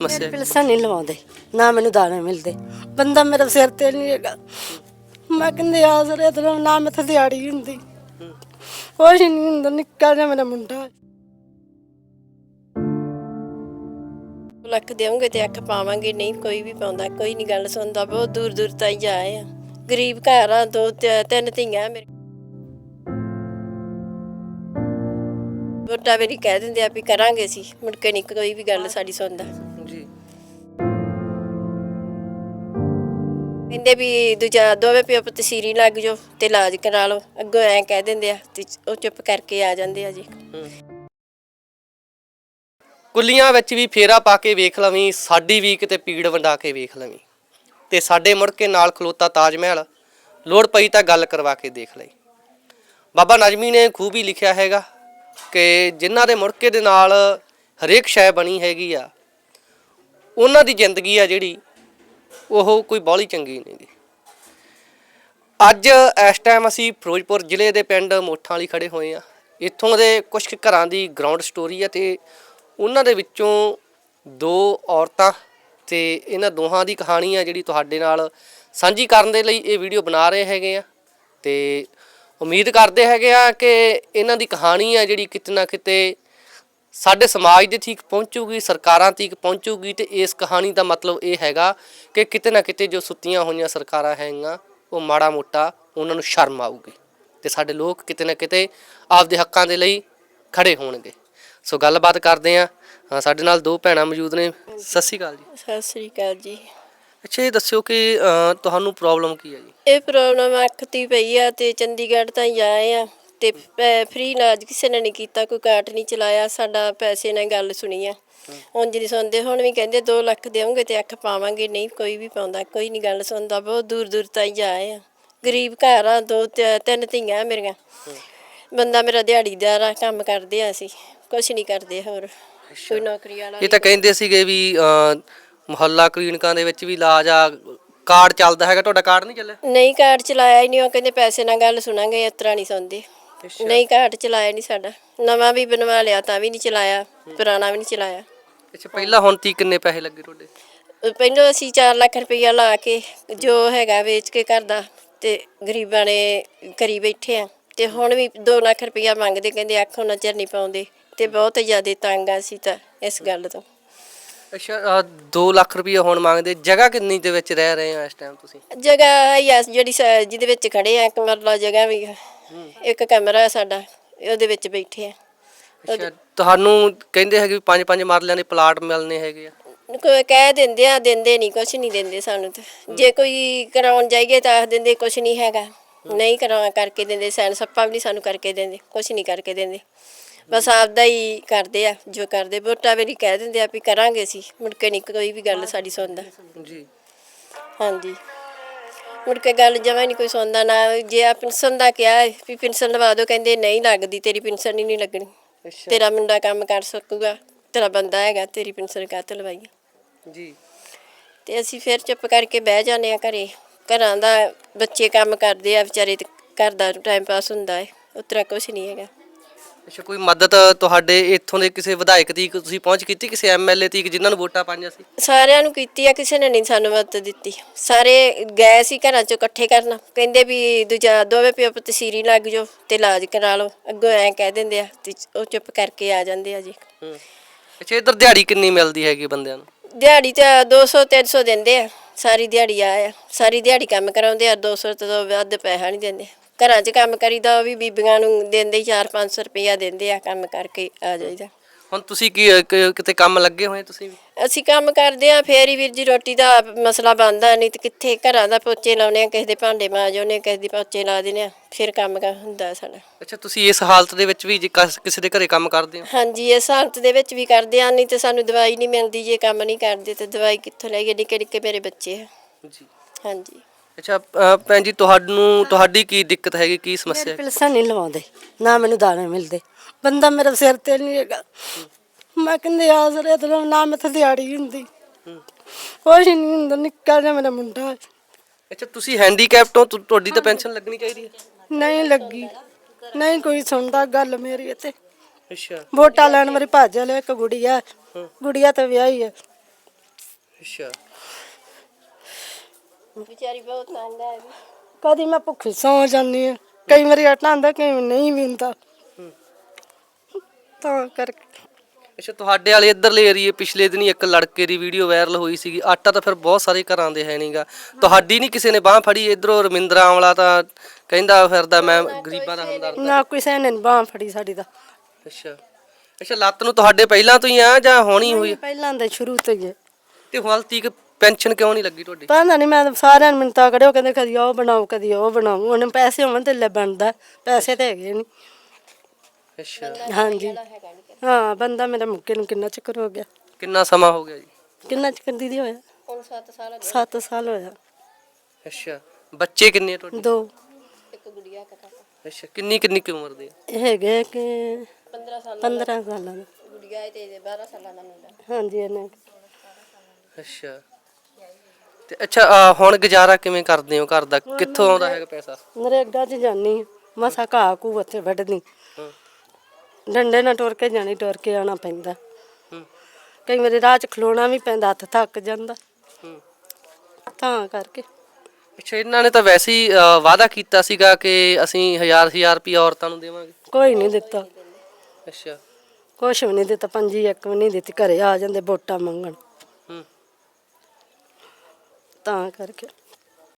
ਹੈ? ਪਿਲਸਾਂ ਨਹੀਂ ਲਵਾਉਂਦੇ ਨਾ ਮੈਨੂੰ ਦਾਣੇ ਮਿਲਦੇ। ਬੰਦਾ ਮੇਰੇ ਸਿਰ ਤੇ ਨਹੀਂ ਹੈਗਾ। ਮੈਂ ਕਹਿੰਦੇ ਆ ਸਰ ਤੇ ਨਾ ਮੈਂ ਦਿਹਾੜੀ ਹੁੰਦੀ। ਕੁਛ ਨਹੀਂ ਹੁੰਦਾ ਨਿੱਕਾ ਜਿਹਾ ਮੇਰਾ ਮੁੰਡਾ ਲੱਖ ਦੇਵਾਂਗੇ ਤੇ ਅੱਖ ਪਾਵਾਂਗੇ ਨਹੀਂ ਕੋਈ ਵੀ ਪਾਉਂਦਾ ਕੋਈ ਨਹੀਂ ਗੱਲ ਸੁਣਦਾ ਬਹੁਤ ਦੂਰ ਦੂਰ ਤਾਈਂ ਜਾਏ ਆ। ਗਰੀਬ ਘਰ ਆ ਦੋ ਤੇ- ਤਿੰਨ ਧੀਆਂ ਮੇਰੇ। ਵੱਡਾ ਮੇਰੀ ਕਹਿ ਦਿੰਦੇ ਆ ਵੀ ਕਰਾਂਗੇ ਸੀ ਮੁੜ ਕੇ ਨਹੀਂ ਕੋਈ ਵੀ ਗੱਲ ਸਾਡੀ ਸੁਣਦਾ। ਜੀ ਕਹਿੰਦੇ ਵੀ ਦੂਜਾ ਦੋਵੇਂ ਪਿਓ ਪੁੱਤ ਸੀਰੀ ਲੱਗ ਜਾਓ ਤੇ ਇਲਾਜ ਕਰਾ ਲਓ। ਅੱਗੋਂ ਐਂ ਕਹਿ ਦਿੰਦੇ ਆ ਤੇ ਉਹ ਚੁੱਪ ਕਰਕੇ ਆ ਜਾਂਦੇ ਆ ਜੀ। ਕੁੱਲੀਆਂ ਵਿੱਚ ਵੀ ਫੇਰਾ ਪਾ ਕੇ ਵੇਖ ਲਵੀਂ, ਸਾਡੀ ਵੀ ਕਿਤੇ ਪੀੜ ਵੰਡਾ ਕੇ ਵੇਖ ਲਵੀਂ। ਤੇ ਸਾਡੇ ਮੁੜ ਕੇ ਨਾਲ ਖਲੋਤਾ ਤਾਜ ਮਹਿਲ, ਲੋੜ ਪਈ ਤਾਂ ਗੱਲ ਕਰਵਾ ਕੇ ਦੇਖ ਲਈ। ਬਾਬਾ ਨਜਮੀ ਨੇ ਖੂਬ ਹੀ ਲਿਖਿਆ ਹੈਗਾ ਕਿ ਜਿਨ੍ਹਾਂ ਦੇ ਮੁੜਕੇ ਦੇ ਨਾਲ ਹਰੇਕ ਸ਼ੈ ਬਣੀ ਹੈਗੀ ਆ ਉਹਨਾਂ ਦੀ ਜ਼ਿੰਦਗੀ ਆ ਜਿਹੜੀ, ਉਹ ਕੋਈ ਬਾਹਲੀ ਚੰਗੀ ਨਹੀਂ ਗੀ। ਅੱਜ ਇਸ ਟਾਈਮ ਅਸੀਂ ਫਿਰੋਜ਼ਪੁਰ ਜ਼ਿਲ੍ਹੇ ਦੇ ਪਿੰਡ ਮੋਠਾਂ ਵਾਲੀ ਖੜੇ ਹੋਏ ਆ ਇੱਥੋਂ ਦੇ ਕੁਝ ਕੁ ਘਰਾਂ ਦੀ ਗਰਾਊਂਡ ਸਟੋਰੀ ਹੈ ਤੇ ਉਹਨਾਂ ਦੇ ਵਿੱਚੋਂ ਦੋ ਔਰਤਾਂ ਤੇ ਇਹਨਾਂ ਦੋਹਾਂ ਦੀ ਕਹਾਣੀ ਆ ਜਿਹੜੀ ਤੁਹਾਡੇ ਨਾਲ ਸਾਂਝੀ ਕਰਨ ਦੇ ਲਈ ਇਹ ਵੀਡੀਓ ਬਣਾ ਰਹੇ ਹੈਗੇ ਆ। ਤੇ ਉਮੀਦ ਕਰਦੇ ਹੈਗੇ ਆ ਕਿ ਇਹਨਾਂ ਦੀ ਕਹਾਣੀ ਆ ਜਿਹੜੀ ਕਿਤੇ ਨਾ ਕਿਤੇ ਸਾਡੇ ਸਮਾਜ ਦੇ ਠੀਕ ਪਹੁੰਚੂਗੀ ਸਰਕਾਰਾਂ ਤੀਕ ਪਹੁੰਚੂਗੀ ਤੇ ਇਸ ਕਹਾਣੀ ਦਾ ਮਤਲਬ ਇਹ ਹੈਗਾ ਕਿ ਕਿਤੇ ਨਾ ਕਿਤੇ ਜੋ ਸੁੱਤੀਆਂ ਹੋਈਆਂ ਸਰਕਾਰਾਂ ਹੈਗੀਆਂ ਉਹ ਮਾੜਾ ਮੋਟਾ ਉਹਨਾਂ ਨੂੰ ਸ਼ਰਮ ਆਊਗੀ ਤੇ ਸਾਡੇ ਲੋਕ ਕਿਤੇ ਨਾ ਕਿਤੇ ਆਪਦੇ ਹੱਕਾਂ ਦੇ ਲਈ ਖੜੇ ਹੋਣਗੇ। ਸੋ ਗੱਲਬਾਤ ਕਰਦੇ ਆ ਸਾਡੇ ਨਾਲ ਦੋ ਭੈਣਾਂ ਮੌਜੂਦ ਨੇ। ਸਤਿ ਸ਼੍ਰੀ ਅਕਾਲ ਜੀ। ਸਤਿ ਸ੍ਰੀ ਅਕਾਲ ਜੀ। ਅੱਛਾ ਇਹ ਦੱਸਿਓ ਕਿ ਅਹ, ਤੁਹਾਨੂੰ ਪ੍ਰੋਬਲਮ ਕੀ ਹੈ ਜੀ? ਇਹ ਪ੍ਰੋਬਲਮ ਅੱਖ ਦੀ ਪਈ ਆ ਤੇ ਚੰਡੀਗੜ੍ਹ ਤਾਂ ਆਏ ਆ। ਤੇ ਫ੍ਰੀ ਇਲਾਜ ਕਿਸੇ ਨੇ ਨਹੀਂ ਕੀਤਾ ਕੋਈ ਕਾਰਡ ਨਹੀਂ ਚਲਾਇਆ ਸਾਡਾ ਪੈਸੇ ਨਾਲ ਗੱਲ ਸੁਣੀ ਆ ਉਂਝ ਨਹੀਂ ਸੁਣਦੇ ਹੁਣ ਵੀ ਕਹਿੰਦੇ 2 ਲੱਖ ਦੇਵਾਂਗੇ ਤੇ ਅੱਖ ਪਾਵਾਂਗੇ ਨਹੀਂ ਕੋਈ ਵੀ ਪਾਉਂਦਾ ਕੋਈ ਨਹੀਂ ਗੱਲ ਸੁਣਦਾ ਬਹੁਤ ਦੂਰ ਦੂਰ ਤਾਈਂ ਆਏ ਆ। ਗਰੀਬ ਘਰ ਆ ਦੋ ਤਿੰਨ ਧੀਆਂ ਮੇਰੀਆਂ। ਬੰਦਾ ਮੇਰਾ ਦਿਹਾੜੀਦਾਰ ਆ ਕੰਮ ਕਰਦੇ ਆ ਅਸੀਂ ਕੁਛ ਨਹੀਂ ਕਰਦੇ ਹੋਰ ਕੋਈ ਨੌਕਰੀ ਵਾਲਾ ਇਹ ਤਾਂ ਕਹਿੰਦੇ ਸੀਗੇ ਵੀ ਮੁਹੱਲਾ ਕਲੀਨਿਕਾਂ ਦੇ ਵਿੱਚ ਵੀ ਇਲਾਜ ਆ ਕਾਰਡ ਚੱਲਦਾ ਹੈਗਾ ਤੁਹਾਡਾ ਕਾਰਡ ਨਹੀਂ ਚੱਲਿਆ? ਨਹੀਂ ਕਾਰਡ ਚਲਾਇਆ ਹੀ ਨਹੀਂ ਉਹ ਕਹਿੰਦੇ ਪੈਸੇ ਨਾਲ ਗੱਲ ਸੁਣਾਂਗੇ ਇਸ ਤਰ੍ਹਾਂ ਨਹੀਂ ਸੁਣਦੇ। ਨਹੀਂ ਕਾਰਡ ਚਲਾਇਆ ਨਹੀਂ ਸਾਡਾ। ਨਵਾਂ ਵੀ ਬਣਵਾ ਲਿਆ ਤਾਂ ਵੀ ਨਹੀਂ ਚਲਾਇਆ ਪੁਰਾਣਾ ਵੀ ਨਹੀਂ ਚਲਾਇਆ। ਅੱਛਾ ਪਹਿਲਾਂ ਹੁਣ ਤੀ ਕਿੰਨੇ ਪੈਸੇ ਲੱਗੇ ਤੁਹਾਡੇ? ਪਹਿਲਾਂ ਅਸੀਂ 4 ਲੱਖ ਰੁਪਈਆ ਲਾ ਕੇ ਜੋ ਹੈਗਾ ਵੇਚ ਕੇ ਘਰ ਦਾ ਤੇ ਗਰੀਬਾਂ ਨੇ ਕਰੀ ਬੈਠੇ ਆ। ਤੇ ਹੁਣ ਵੀ 2 ਲੱਖ ਰੁਪਈਆ ਮੰਗਦੇ ਕਹਿੰਦੇ ਅੱਖੋਂ ਨਜ਼ਰ ਨਹੀਂ ਪਾਉਂਦੇ। ਤੇ ਬਹੁਤ ਜ਼ਿਆਦਾ ਤੰਗ ਆ ਅਸੀਂ ਤਾਂ ਇਸ ਗੱਲ ਤੋਂ। ਅੱਛਾ 2 ਲੱਖ ਰੁਪਏ ਹੁਣ ਮੰਗਦੇ ਜਗ੍ਹਾ ਕਿੰਨੀ ਦੇ ਵਿੱਚ ਰਹਿ ਰਹੇ ਆ ਇਸ ਟਾਈਮ ਤੁਸੀਂ? ਜਗ੍ਹਾ ਹੈ ਆ ਜਿਹੜੀ ਸ- ਜਿਹਦੇ ਵਿੱਚ ਖੜੇ ਆ ਇੱਕ ਮਰਲਾ ਜਗ੍ਹਾ ਵੀ ਆ। ਇੱਕ ਕਮਰਾ ਸਾਡਾ ਉਹਦੇ ਵਿੱਚ ਬੈਠੇ ਆ। ਅੱਛਾ ਤੁਹਾਨੂੰ ਕਹਿੰਦੇ ਹੈਗੇ ਵੀ ਪੰਜ ਪੰਜ ਮਰਲਿਆਂ ਦੇ ਪਲਾਟ ਮਿਲਨੇ ਹੈਗੇ ਆ। ਕੋਈ ਕਹਿ ਦਿੰਦੇ ਆ ਦਿੰਦੇ ਨਹੀਂ ਕੁਛ ਨਹੀਂ ਦਿੰਦੇ ਸਾਨੂੰ ਤੇ। ਜੇ ਕੋਈ ਕਰਾਉਣ ਜਾਈਏ ਤਾਂ ਆਖ ਦਿੰਦੇ ਕੁਛ ਨਹੀਂ ਹੈਗਾ। ਨਹੀਂ ਕਰਾ ਕਰਕੇ ਦਿੰਦੇ ਸੈਨ ਸੱਪਾ ਵੀ ਨਹੀਂ ਸਾਨੂੰ ਕਰਕੇ ਦਿੰਦੇ ਕੁਛ ਨਹੀਂ ਕਰਕੇ ਦਿੰਦੇ। ਬਸ ਆਪਦਾ ਹੀ ਕਰਦੇ ਆ ਜੋ ਕਰਦੇ ਵੋਟਾਂ ਵੇਲੇ ਕਹਿ ਦਿੰਦੇ ਆ ਵੀ ਕਰਾਂਗੇ ਸੀ ਮੁੜ ਕੇ ਨਹੀਂ ਕੋਈ ਵੀ ਗੱਲ ਸਾਡੀ ਸੁਣਦਾ। ਜੀ। ਹਾਂਜੀ। ਮੁੜ ਕੇ ਗੱਲ ਜਮਾ ਨਹੀਂ ਕੋਈ ਸੁਣਦਾ ਨਾ ਜੇ ਆ ਪੈਨਸ਼ਨ ਦਾ ਕਿਹਾ ਵੀ ਪੈਨਸ਼ਨ ਲਵਾ ਦਿਓ ਕਹਿੰਦੇ ਨਹੀਂ ਲੱਗਦੀ ਤੇਰੀ ਪੈਨਸ਼ਨ ਹੀ ਨਹੀਂ ਲੱਗਣੀ। ਅੱਛਾ। ਤੇਰਾ ਮੁੰਡਾ ਕੰਮ ਕਰ ਸਕੂਗਾ ਤੇਰਾ ਬੰਦਾ ਹੈਗਾ ਤੇਰੀ ਪੈਨਸ਼ਨ ਕਾਹਤੇ ਲਵਾਈ ਜੀ। ਤੇ ਅਸੀਂ ਫਿਰ ਚੁੱਪ ਕਰਕੇ ਬਹਿ ਜਾਂਦੇ ਆ ਘਰੇ। ਘਰਾਂ ਦਾ ਬੱਚੇ ਕੰਮ ਕਰਦੇ ਆ ਵਿਚਾਰੇ ਤੇ ਘਰ ਦਾ ਟਾਈਮ ਪਾਸ ਹੁੰਦਾ ਹੈ ਉਤਰਾ ਕੁਛ ਨਹੀਂ ਹੈਗਾ। ਅੱਛਾ ਕੋਈ ਮਦਦ ਤੁਹਾਡੇ ਇੱਥੋਂ ਦੇ ਕਿਸੇ ਵਿਧਾਇਕ ਦੀ ਤੁਸੀਂ ਪਹੁੰਚ ਕੀਤੀ ਕਿਸੇ ਐਮਐਲਏ ਤੀਕ ਜਿਨ੍ਹਾਂ ਨੂੰ ਵੋਟਾਂ ਪਾਈਆਂ ਸੀ? ਸਾਰਿਆਂ ਨੂੰ ਕੀਤੀ ਆ ਕਿਸੇ ਨੇ ਨਹੀਂ ਸਾਨੂੰ ਮਦਦ ਦਿੱਤੀ। ਸਾਰੇ ਗਏ ਸੀ ਘਰਾਂ ਚੋਂ ਇਕੱਠੇ ਕਰਨ। ਕਹਿੰਦੇ ਵੀ ਦੂਜਾ ਦੋਵੇਂ ਪਿਓ ਪੁੱਤ ਸੀਰੀ ਲੱਗ ਜਾਓ ਤੇ ਇਲਾਜ ਕਰਾ ਲਓ। ਅੱਗੋਂ ਐਂ ਕਹਿ ਦਿੰਦੇ ਆ ਤੇ ਉਹ ਚੁੱਪ ਕਰਕੇ ਆ ਜਾਂਦੇ ਆ ਜੀ। ਅੱਛਾ ਇੱਧਰ ਦਿਹਾੜੀ ਕਿੰਨੀ ਮਿਲਦੀ ਹੈਗੀ ਬੰਦਿਆਂ ਨੂੰ? ਦਿਹਾੜੀ ਤਾਂ 200 300 ਦਿੰਦੇ ਆ। ਸਾਰੀ ਦਿਹਾੜੀ ਆ ਸਾਰੀ ਦਿਹਾੜੀ ਕੰਮ ਕਰਾਉਂਦੇ ਆ 200 ਤੋਂ ਵੱਧ ਪੈਸਾ ਨਹੀਂ ਦਿੰਦੇ। ਘਰਾਂ 'ਚ ਕੰਮ ਕਰੀਦਾ ਉਹ ਵੀ ਬੀਬੀਆਂ ਨੂੰ ਦਿੰਦੇ 4-500 ਰੁਪਇਆ ਦਿੰਦੇ ਆ, ਕੰਮ ਕਰਕੇ ਆ ਜਾਈਦਾ। ਹੁਣ ਤੁਸੀਂ ਕੀ ਕ- ਕਿਤੇ ਕੰਮ ਲੱਗੇ ਹੋਏ ਤੁਸੀਂ ਵੀ? ਅਸੀਂ ਕੰਮ ਕਰਦੇ ਆ ਫੇਰ ਹੀ ਵੀਰ ਜੀ ਰੋਟੀ ਦਾ ਮਸਲਾ ਬਣਦਾ ਨਹੀਂ ਤੇ ਕਿੱਥੇ ਘਰਾਂ ਦਾ ਪੋਚੇ ਲਾਉਣੇ ਆ ਕਿਸੇ ਦੇ ਭਾਂਡੇ ਮਾਂਜੋਨੇ ਕਿਸੇ ਦੇ ਪੋਚੇ ਲਾ ਦਿੰਦੇ ਆ ਫਿਰ ਕੰਮ ਕਰ ਹੁੰਦਾ ਸਾਡਾ। ਅੱਛਾ ਤੁਸੀਂ ਇਸ ਹਾਲਤ ਦੇ ਵਿੱਚ ਵੀ ਜੇ ਕਸ- ਕਿਸੇ ਦੇ ਘਰੇ ਕੰਮ ਕਰਦੇ ਹੋ? ਹਾਂਜੀ ਇਸ ਹਾਲਤ ਦੇ ਵਿੱਚ ਵੀ ਕਰਦੇ ਆ ਨਹੀਂ ਤੇ ਸਾਨੂੰ ਦਵਾਈ ਨਹੀਂ ਮਿਲਦੀ ਜੇ ਕੰਮ ਨਹੀਂ ਕਰਦੇ ਤੇ ਦਵਾਈ ਕਿੱਥੋਂ ਲਈਏ ਨਿੱਕੇ ਨਿੱਕੇ ਮੇਰੇ ਬੱਚੇ ਆ। ਜੀ। ਹਾਂਜੀ। ਅੱਛਾ ਅ, ਭੈਣ ਜੀ ਤੁਹਾਨੂੰ ਤੁਹਾਡੀ ਕੀ ਦਿੱਕਤ ਹੈਗੀ ਕੀ ਸਮੱਸਿਆ ਮੇਰੇ ਹੈ ਪਿਲਸਾਂ ਨਹੀਂ ਲਵਾਉਂਦੇ ਨਾ ਮੈਨੂੰ ਦਾਣੇ ਮਿਲਦੇ। ਬੰਦਾ ਮੇਰੇ ਸਿਰ ਤੇ ਨਹੀਂ ਹੈਗਾ। ਮੈਂ ਕਹਿੰਦੇ ਆ ਸਰ ਤੇ ਨਾ ਮੈਂ ਦਿਹਾੜੀ ਹੁੰਦੀ। ਕੁਛ ਨਹੀਂ ਹੁੰਦਾ ਨਿੱਕਾ ਜਿਹਾ ਮੇਰਾ ਮੁੰਡਾ ਅੱਛਾ ਤੁਸੀਂ ਹੈਂਡੀਕੈਪਟ ਹੋ ਤੁ- ਤੁਹਾਡੀ ਤਾਂ ਪੈਨਸ਼ਨ ਲੱਗਣੀ ਚਾਹੀਦੀ ਹੈ। ਨਹੀਂ ਲੱਗੀ। ਨਹੀਂ ਕੋਈ ਸੁਣਦਾ ਗੱਲ ਮੇਰੀ ਇੱਥੇ ਅੱਛਾ। ਵੋਟਾਂ ਲੈਣ ਵਾਲੀ ਭੱਜ ਲਿਆ ਇੱਕ ਗੁੜੀਆ ਗੁੜੀਆ ਤਾਂ ਵਿਆਹੀ ਹੈ। ਅੱਛਾ। ਵਿਚਾਰੀ ਬਹੁਤ ਤੰਗ ਹੈ। ਕਦੀ ਮੈਂ ਭੁੱਖੀ ਸੌ ਜਾਂਦੀ ਹਾਂ। ਕਈ ਵਾਰੀ ਆਟਾ ਆਂਦਾ ਕਈ ਵਾਰੀ ਨਹੀਂ ਵੀ ਹੁੰਦਾ। ਤਾਂ ਕਰਕੇ। ਅੱਛਾ ਤੁਹਾਡੇ ਵਾਲੇ ਇਧਰਲੇ ਏਰੀਏ ਪਿਛਲੇ ਦਿਨੀ ਇੱਕ ਲੜਕੇ ਦੀ ਵੀਡੀਓ ਵਾਇਰਲ ਹੋਈ ਸੀਗੀ। ਆਟਾ ਤਾਂ ਫਿਰ ਬਹੁਤ ਸਾਰੇ ਘਰਾਂ ਦੇ ਹੈ ਨਹੀਂਗਾ ਤੁਹਾਡੀ ਨਹੀਂ ਕਿਸੇ ਨੇ ਬਾਹ ਫੜੀ? ਇਧਰੋਂ ਰਮਿੰਦਰਾ ਆਮਲਾ ਤਾਂ ਕਹਿੰਦਾ ਫਿਰਦਾ ਮੈਂ ਗਰੀਬਾਂ ਦਾ ਹਮਦਰਦ ਨਾ ਕਿਸੇ ਨੇ ਬਾਹ ਫੜੀ ਸਾਡੀ ਦਾ ਅੱਛਾ। ਅੱਛਾ ਲੱਤ ਨੂੰ ਤੁਹਾਡੇ ਪਹਿਲਾਂ ਤੋਂ ਹੀ ਆ ਜਾਂ ਹੋਣੀ ਹੋਈ? ਪਹਿਲਾਂ ਦੇ ਸ਼ੁਰੂ ਤੋਂ ਹੀ ਹੈ। ਤੇ ਹਾਲ ਤੀਕ ਪੈਨਸ਼ਨ ਕਿਉਂ ਨਹੀਂ ਲੱਗੀ ਤੁਹਾਡੀ? ਪਤਾ ਨਹੀਂ ਮੈਂ ਤਾਂ ਸਾਰਿਆਂ ਨੂੰ ਮਿੰਤਾ ਕਰਿਓ ਕਹਿੰਦੇ ਕਦੀ ਉਹ ਬਣਾਓ ਕਦੀ ਉਹ ਬਣਾਓ। ਉਹਨੇ ਪੈਸੇ ਹੋਣ ਤੇ ਲੈ ਬਣਦਾ ਪੈਸੇ ਤੇ ਹੈਗੇ ਨਹੀਂ ਅੱਛਾ। ਹਾਂਜੀ। ਹਾਂ ਬੰਦਾ ਮੇਰਾ ਮੁੱਕੇ ਨੂੰ ਕਿੰਨਾ ਚੱਕਰ ਹੋ ਗਿਆ। ਕਿੰਨਾ ਸਮਾਂ ਹੋ ਗਿਆ ਜੀ? ਕਿੰਨਾ ਚੱਕਰ ਦੀਦੀ ਹੋਇਆ? ਹੁਣ 7 ਸਾਲ 7 ਸਾਲ ਹੋਇਆ। ਅੱਛਾ। ਬੱਚੇ ਕਿੰਨੇ ਆ ਤੁਹਾਡੇ? ਦੋ। ਇੱਕ ਗੁੜੀਆ ਕਾ ਅੱਛਾ ਕਿੰਨੀ ਕਿੰਨੀ ਕੁ ਉਮਰ ਦੇ ਆ? ਇਹ ਹੈਗੇ ਕਿ 15 ਸਾਲ 15 ਸਾਲਾਂ ਦਾ। ਗੁੜੀਆ ਹੈ ਤੇ 12 ਸਾਲਾਂ ਦਾ ਮੁੰਡਾ। ਹਾਂਜੀ ਇਹਨੇ। ਅੱਛਾ। ਤੇ ਅੱਛਾ ਆਹ ਹੁਣ ਗੁਜ਼ਾਰਾ ਕਿਵੇਂ ਕਰਦੇ ਹੋ ਘਰ ਦਾ? ਕਿੱਥੋਂ ਆਉਂਦਾ ਹੈਗਾ ਪੈਸਾ? ਨਰੇਗਾ 'ਚ ਜਾਨੀ ਮਸਾ ਘਾਹ ਕੂ ਉੱਥੇ ਵੱਢਣੀ ਹਾਂ ਡੰਡੇ ਨਾਲ ਟੁਰ ਕੇ ਜਾਣੀ ਟੁਰ ਕੇ ਆਉਣਾ ਪੈਂਦਾ। ਹੂੰ ਕਈ ਵਾਰੀ ਰਾਹ 'ਚ ਖਲੋਣਾ ਵੀ ਪੈਂਦਾ ਹੱਥ ਥੱਕ ਜਾਂਦਾ। ਹੂੰ ਤਾਂ ਕਰਕੇ। ਅੱਛਾ ਇਹਨਾਂ ਨੇ ਤਾਂ ਵੈਸੇ ਹੀ ਅਹ, ਵਾਅਦਾ ਕੀਤਾ ਸੀਗਾ ਕਿ ਅਸੀਂ ਹਜ਼ਾਰ ਹਜ਼ਾਰ ਰੁਪਇਆ ਔਰਤਾਂ ਨੂੰ ਦੇਵਾਂਗੇ। ਕੋਈ ਨਹੀਂ ਦਿੱਤਾ। ਅੱਛਾ। ਕੁਛ ਵੀ ਨਹੀਂ ਦਿੱਤਾ ਪੰਜੀ ਇੱਕ ਵੀ ਨਹੀਂ ਦਿੱਤੀ ਘਰੇ ਆ ਜਾਂਦੇ ਵੋਟਾਂ ਮੰਗਣ। ਹੂੰ। ਤਾਂ ਕਰਕੇ।